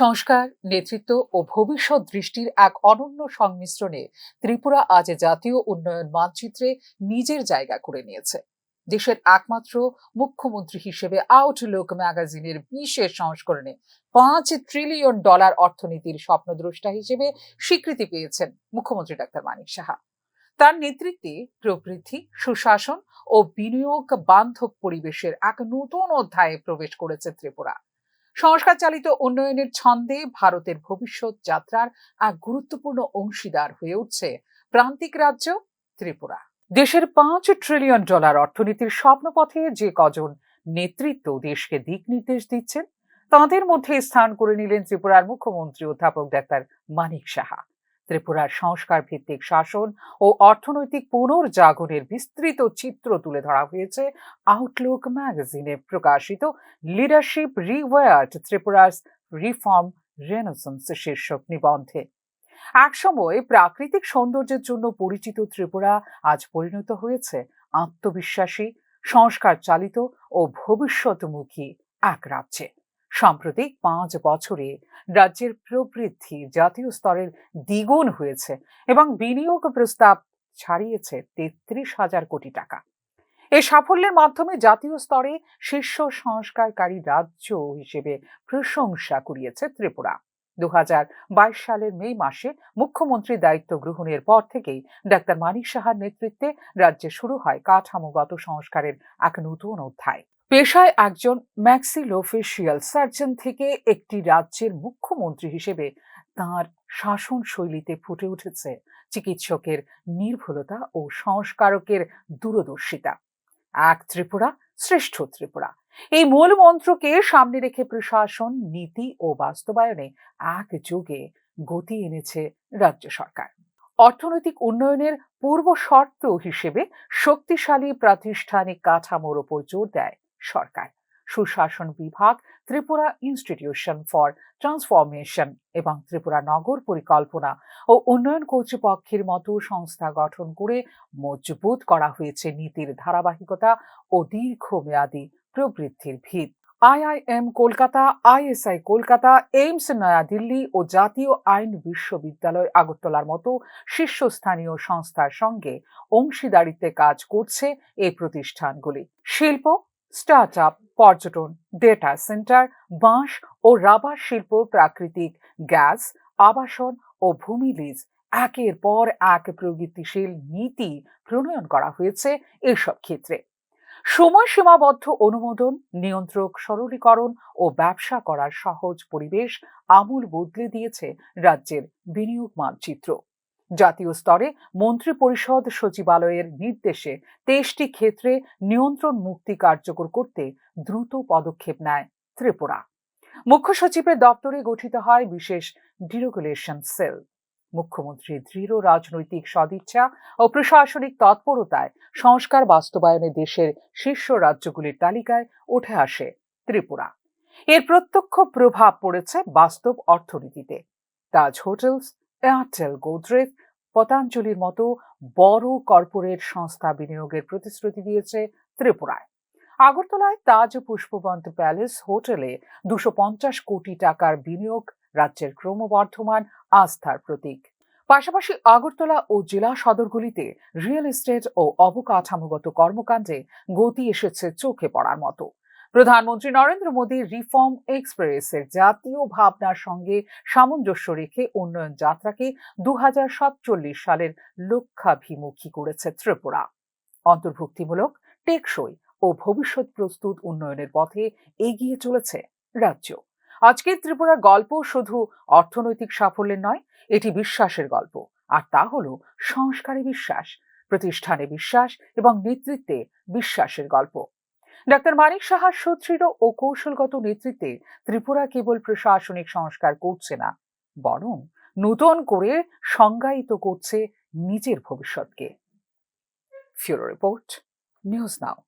সংস্কার, নেতৃত্ব ও ভবিষ্যৎ দৃষ্টির এক অনন্য সংমিশ্রণে ত্রিপুরা আজ জাতীয় উন্নয়ন মানচিত্রে নিজের জায়গা করে নিয়েছে। দেশের একমাত্র মুখ্যমন্ত্রী হিসেবে আউটলুক ম্যাগাজিনের বিশেষ সংস্করণে পাঁচ ট্রিলিয়ন ডলার অর্থনীতির স্বপ্নদ্রষ্টা হিসেবে স্বীকৃতি পেয়েছেন মুখ্যমন্ত্রী ডাক্তার মানিক সাহা। তার নেতৃত্বে প্রবৃদ্ধি, সুশাসন ও বিনিয়োগ বান্ধব পরিবেশের এক নতুন অধ্যায়ে প্রবেশ করেছে ত্রিপুরা। সংস্কার চালিত উন্নয়নের ছন্দে ভারতের ভবিষ্যৎ যাত্রার এক গুরুত্বপূর্ণ অংশীদার হয়ে উঠছে প্রান্তিক রাজ্য ত্রিপুরা। দেশের পাঁচ ট্রিলিয়ন ডলার অর্থনীতির স্বপ্নপথে যে কজন নেতৃত্ব দেশকে দিক নির্দেশ দিচ্ছেন, তাঁদের মধ্যে স্থান করে নিলেন ত্রিপুরার মুখ্যমন্ত্রী অধ্যাপক ডাক্তার মানিক সাহা। ত্রিপুরার সংস্কার ভিত্তিক শাসন ও অর্থনৈতিক পুনর্জাগরণের বিস্তৃত চিত্র তুলে ধরা হয়েছে আউটলুক ম্যাগাজিনে প্রকাশিত লিডারশিপ রিওয়ার্ড ত্রিপুরার রিফর্ম রেনেসেন্স শীর্ষক নিবন্ধে। একসময় প্রাকৃতিক সৌন্দর্যের জন্য পরিচিত ত্রিপুরা আজ পরিণত হয়েছে আত্মবিশ্বাসী সংস্কার চালিত ও ভবিষ্যৎমুখী এক রাজ্যে। সাম্প্রতিক পাঁচ বছরে রাজ্যের প্রবৃদ্ধি জাতীয় স্তরের দ্বিগুণ হয়েছে এবং বিনিয়োগ প্রস্তাব ছাড়িয়েছে তেত্রিশ হাজার কোটি টাকা। এই সাফল্যের মাধ্যমে জাতীয় স্তরে শীর্ষ সংস্কারকারী রাজ্য হিসেবে প্রশংসা কুড়িয়েছে ত্রিপুরা। দু হাজার বাইশ সালের মে মাসে মুখ্যমন্ত্রী দায়িত্ব গ্রহণের পর থেকেই ডাক্তার মানিক সাহার নেতৃত্বে রাজ্যে শুরু হয় কাঠামোগত সংস্কারের এক নতুন অধ্যায়। পেশায় একজন ম্যাক্সিলোফেশিয়াল সার্জন থেকে একটি রাজ্যের মুখ্যমন্ত্রী হিসেবে তাঁর শাসন শৈলীতে ফুটে উঠেছে। চিকিৎসকের নির্ভুলতা ও সংস্কারকের দূরদর্শিতা। এক ত্রিপুরা, শ্রেষ্ঠ ত্রিপুরা। এই মূল মন্ত্রকে সামনে রেখে প্রশাসন, নীতি ও বাস্তবায়নে এক যুগে গতি এনেছে রাজ্য সরকার। অর্থনৈতিক উন্নয়নের পূর্ব শর্ত হিসেবে শক্তিশালী প্রাতিষ্ঠানিক কাঠামোর ওপর জোর দেয় সরকার। সুশাসন বিভাগ, ত্রিপুরা ইনস্টিটিউশন ফর ট্রান্সফরমেশন এবং ত্রিপুরা নগর পরিকল্পনা ও উন্নয়ন কর্তৃপক্ষের মতো সংস্থা গঠন করে মজবুত করা হয়েছে নীতির ধারাবাহিকতা ও দীর্ঘমেয়াদী প্রবৃদ্ধির ভিত। IIM Kolkata, ISI Kolkata, AIIMS New Delhi ও জাতীয় আইন বিশ্ববিদ্যালয় আগরতলার মতো শীর্ষস্থানীয় সংস্থার সঙ্গে অংশীদারিত্বে কাজ করছে এই প্রতিষ্ঠানগুলি। শিল্প স্টার্ট আপ পর্যটন ডেটা সেন্টার বাঁশ ও রাবার শিল্প, প্রাকৃতিক, গ্যাস, আবাসন ও ভূমি লিজ একের পর এক প্রগতিশীল নীতি প্রণয়ন করা হয়েছে এসব ক্ষেত্রে। সময় সীমাবদ্ধ অনুমোদন, নিয়ন্ত্রক সরলীকরণ ও ব্যবসা করার সহজ পরিবেশ আমূল বদলে দিয়েছে রাজ্যের বিনিয়োগ মানচিত্র। জাতীয় স্তরে মন্ত্রী পরিষদ সচিবালয়ের নির্দেশে তেইশটি ক্ষেত্রে নিয়ন্ত্রণ মুক্তি কার্যকর করতে দ্রুত পদক্ষেপ নেয় ত্রিপুরা। মুখ্য সচিবের দপ্তরে গঠিত হয় বিশেষ ডিরেগুলেশন সেল। মুখ্যমন্ত্রীর দৃঢ় রাজনৈতিক সদিচ্ছা ও প্রশাসনিক তৎপরতায় সংস্কার বাস্তবায়নে দেশের শীর্ষ রাজ্যগুলির তালিকায় উঠে আসে ত্রিপুরা। এর প্রত্যক্ষ প্রভাব পড়েছে বাস্তব অর্থনীতিতে। তাজ হোটেলস এয়ারটেল গোদরেজ পতাঞ্জলির মতো বড় কর্পোরেট সংস্থা বিনিয়োগের প্রতিশ্রুতি দিয়েছে ত্রিপুরায়। আগরতলায় তাজ পুষ্পবন্ত প্যালেস হোটেলে দুশো পঞ্চাশ কোটি টাকার বিনিয়োগ রাজ্যের ক্রমবর্ধমান আস্থার প্রতীক। পাশাপাশি আগরতলা ও জেলা সদরগুলিতে রিয়েল এস্টেট ও অবকাঠামোগত কর্মকাণ্ডে গতি এসেছে চোখে পড়ার মতো। প্রধানমন্ত্রী নরেন্দ্র মোদীর রিফর্ম এক্সপ্রেসের জাতীয় ভাবনার সঙ্গে সামঞ্জস্য রেখে উন্নয়ন যাত্রাকে দু হাজার সাতচল্লিশ সালের লক্ষ্যাভিমুখী করেছে ত্রিপুরা। অন্তর্ভুক্তিমূলক, টেকসই ও ভবিষ্যৎ প্রস্তুত উন্নয়নের পথে এগিয়ে চলেছে রাজ্য। আজকের ত্রিপুরার গল্প শুধু অর্থনৈতিক সাফল্যের নয়, এটি বিশ্বাসের গল্প। আর তা হল সংস্কারে বিশ্বাস, প্রতিষ্ঠানে বিশ্বাস এবং নেতৃত্বে বিশ্বাসের গল্প। ডাক্তার মানিক সাহার সুদৃঢ় ও কৌশলগত নেতৃত্বে ত্রিপুরা কেবল প্রশাসনিক সংস্কার করছে না, বরং নতুন করে সংজ্ঞায়িত করছে নিজের ভবিষ্যৎকে। ফিউরো রিপোর্ট, নিউজ নাও।